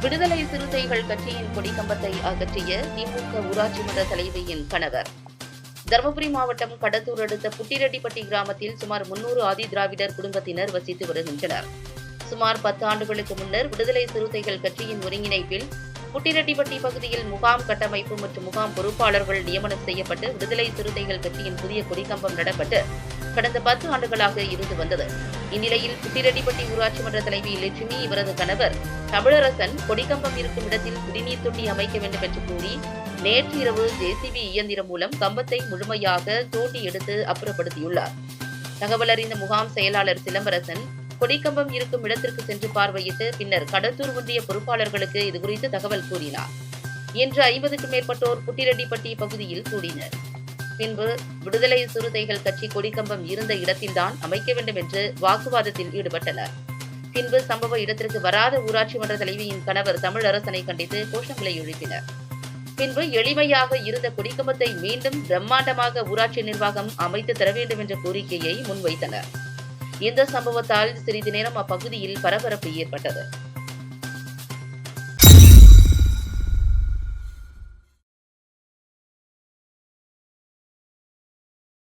விடுதலை சிறுத்தைகள் கட்சியின் கொடிக்கம்பத்தை அகற்றிய திமுக ஊராட்சி மன்ற தலைவியின் கணவர். தருமபுரி மாவட்டம் கடத்தூர் அடுத்த புட்டிரெட்டிப்பட்டி கிராமத்தில் சுமார் முன்னூறு ஆதி திராவிடர் குடும்பத்தினர் வசித்து வருகின்றனர். சுமார் பத்து ஆண்டுகளுக்கு முன்னர் விடுதலை சிறுத்தைகள் கட்சியின் ஒருங்கிணைப்பில் குட்டிரெட்டிப்பட்டி பகுதியில் முகாம் கட்டமைப்பு மற்றும் முகாம் பொறுப்பாளர்கள் நியமனம் செய்யப்பட்டு விடுதலை சிறுத்தைகள் கட்சியின் புதிய கொடிக்கம்பம் நடப்பட்டு கடந்த பத்து ஆண்டுகளாக இருந்து வந்தது. இந்நிலையில் குட்டிரெட்டிப்பட்டி ஊராட்சி மன்ற தலைவி லட்சுமி இவரது கணவர் தமிழரசன் கொடிக்கம்பம் இருக்கும் இடத்தில் குடிநீர் தொட்டி அமைக்க வேண்டும் என்று கூறி நேற்று இரவு ஜேசிபி இயந்திரம் மூலம் கம்பத்தை முழுமையாக தோண்டி எடுத்து அப்புறப்படுத்தியுள்ளார். தகவல் அறிந்த முகாம் செயலாளர் சிலம்பரசன் கொடிக்கம்பம் இருக்கும் இடத்திற்கு சென்று பார்வையிட்டு பின்னர் கடத்தூர் ஒன்றிய பொறுப்பாளர்களுக்கு இதுகுறித்து தகவல் கூறினார். இன்று ஐம்பதுக்கும் மேற்பட்டோர் புட்டிரெட்டிப்பட்டி பகுதியில் கூடினர். பின்பு விடுதலை சிறுத்தைகள் கட்சி கொடிக்கம்பம் இருந்த இடத்தில்தான் அமைக்க வேண்டும் என்று வாக்குவாதத்தில் ஈடுபட்டனர். பின்பு சம்பவ இடத்திற்கு வராத ஊராட்சி மன்ற தலைவியின் கணவர் தமிழரசனை கண்டித்து கோஷங்களை எழுப்பினர். பின்பு எளிமையாக இருந்த கொடிக்கம்பத்தை மீண்டும் பிரம்மாண்டமாக ஊராட்சி நிர்வாகம் அமைத்து தர வேண்டும் என்ற கோரிக்கையை முன்வைத்தனர். இந்த சம்பவத்தால் சிறிது நேரம் அப்பகுதியில் பரபரப்பு ஏற்பட்டது.